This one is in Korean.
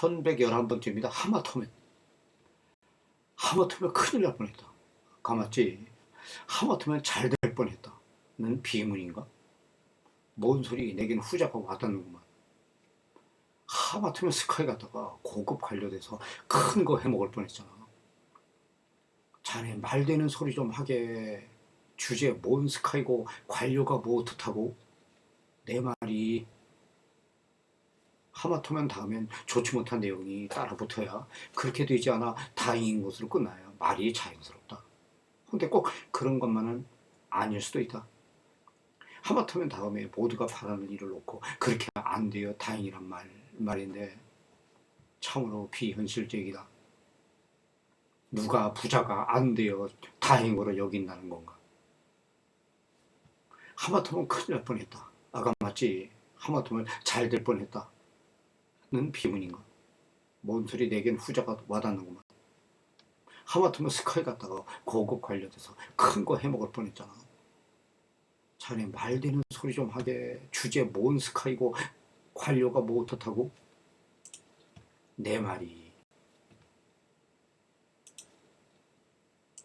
1111번째입니다. 하마터면. 하마터면 큰일 날 뻔했다. 가맞지? 하마터면 잘 될 뻔했다. 는 비문인가? 뭔 소리 내게는 후잡하고 와닿는구만. 하마터면 스카이 갔다가 고급 관료돼서 큰 거 해먹을 뻔했잖아. 자네 말 되는 소리 좀 하게. 주제 뭔 스카이고 관료가 뭐 어떻다고? 내 말이 하마터면 다음엔 좋지 못한 내용이 따라붙어야 그렇게 되지 않아 다행인 것으로 끝나야 말이 자연스럽다. 근데 꼭 그런 것만은 아닐 수도 있다. 하마터면 다음에 모두가 바라는 일을 놓고 그렇게 안 되어 다행이란 말, 말인데 참으로 비현실적이다. 누가 부자가 안 되어 다행으로 여긴다는 건가? 하마터면 큰일 날 뻔했다. 아까 맞지? 하마터면 잘 될 뻔했다. 는 비문인가? 뭔 소리 내겐 후자가 와닿는구만. 하마터면 스카이 갔다가 고급 관료돼서 큰 거 해먹을 뻔했잖아. 자네 말 되는 소리 좀 하게 주제 뭔 스카이고 관료가 뭐 어떻다고? 내 말이